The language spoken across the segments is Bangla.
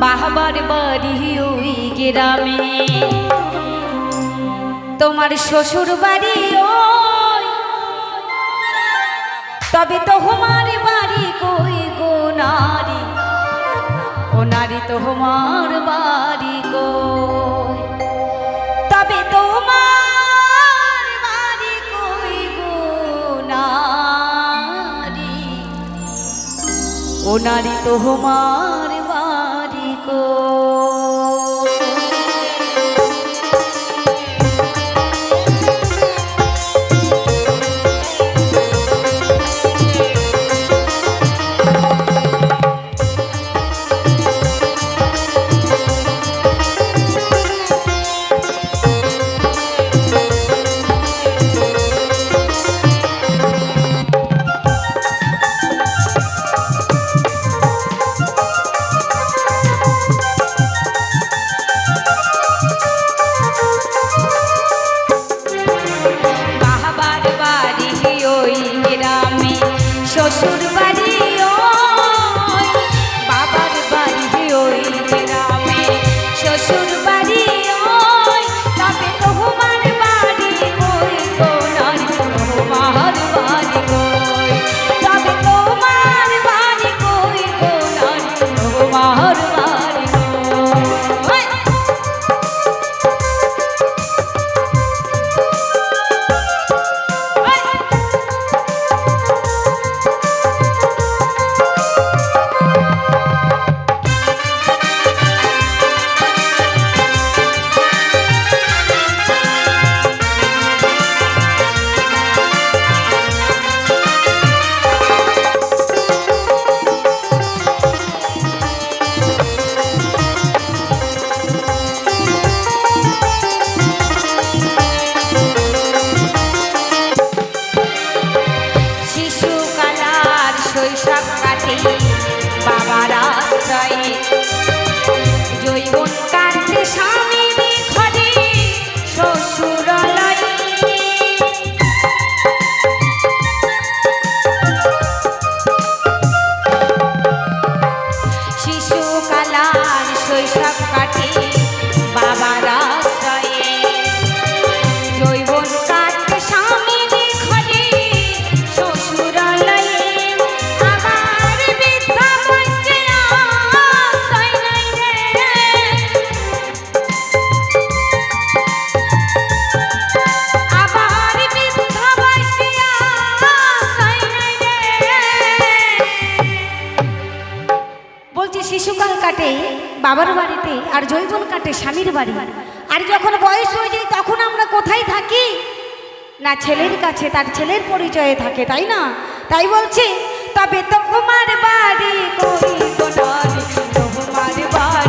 বাহবার বাড়ি ওই গ্রামে। তোমার শ্বশুর বাড়ি ওই। তবে তো তোমার বাড়ি কই গো নারী? ও নারী তোমার বাড়ি কই। তবে তোমার বাড়ি কই গো নারী? ও নারী তোমার বাড়ি শ্বশুর শৈশব কাটে বাবার আশ্রয়ে বাড়িতে আর জৈবন কাটে স্বামীর বাড়ি। আর যখন বয়স হয়ে যায়, তখন আমরা কোথায় থাকি? না, ছেলের কাছে, তার ছেলের পরিচয়ে থাকে, তাই না? তাই বলছে, তবে তোমার বাড়ি কবি তোমার বাড়ি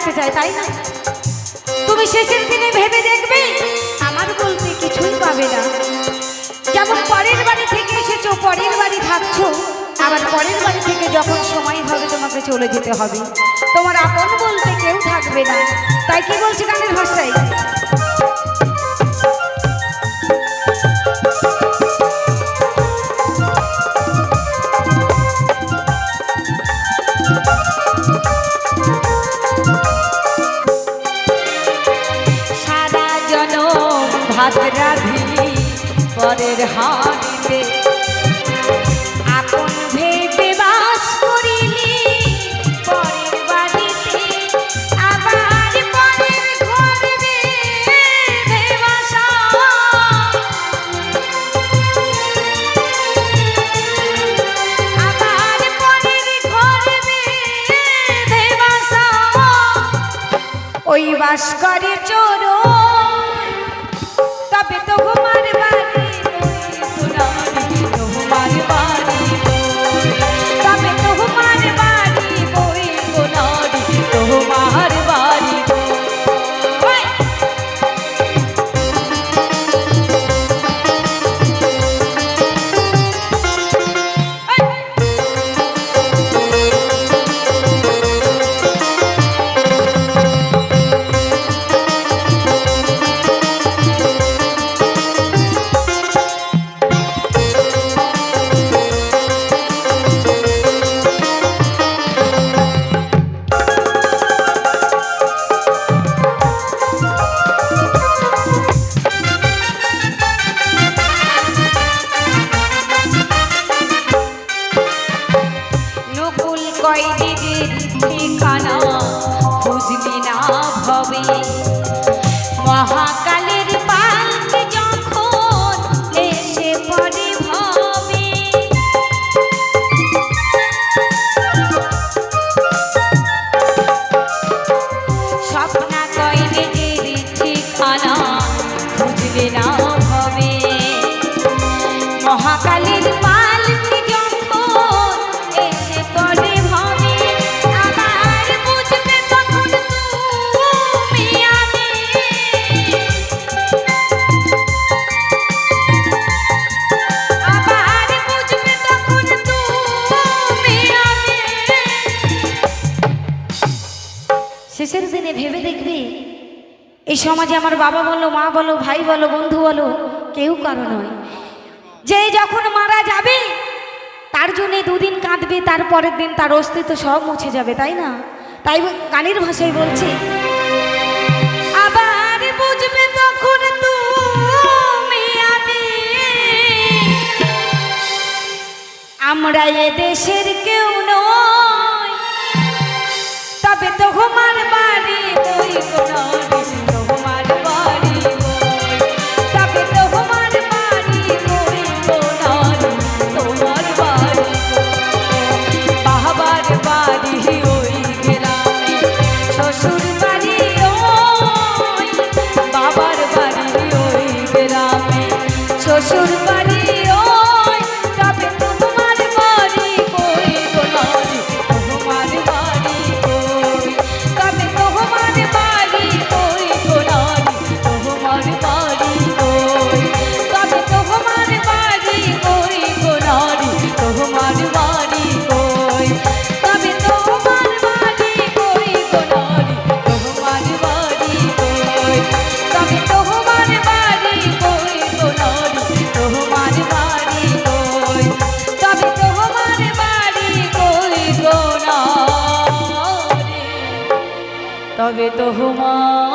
রাখতে চায় তাই না? তুমি শেষের দিনে ভেবে দেখবে, আমার বলতে কিছুই পাবে না। যেমন পরের বাড়ি থেকে এসেছ, পরের বাড়ি থাকছো, আবার পরের বাড়ি থেকে যখন সময় হবে, তোমাকে চলে যেতে হবে। তোমার আপন বলতে কেউ থাকবে না। তাই কি বলছে ভাত রাঁধিলি পরের হাড়িতে। আপন ভেবে বাস করিলি, পরের বাড়িতে আবার পরের ঘর বেঁধে বাসা আবার পরের ঘর বেঁধে বাসা ওই বাস করে চোর না শেষের দিনে ভেবে দেখবে, এই সমাজে আমার বাবা বলো, মা বলো, ভাই বলো, বন্ধু বলো, কেউ কারও নয়। যে যখন মারা যাবে, তার জন্য দুদিন কাঁদবে, তার পরের দিন তার অস্তিত্ব সব মুছে যাবে, তাই না? তাই গানের ভাষায় বলছে, আবার বুঝবে তখন আমরা এ দেশের কেউ নয় তবে তোমার বাড়ি বই কই তো তোমার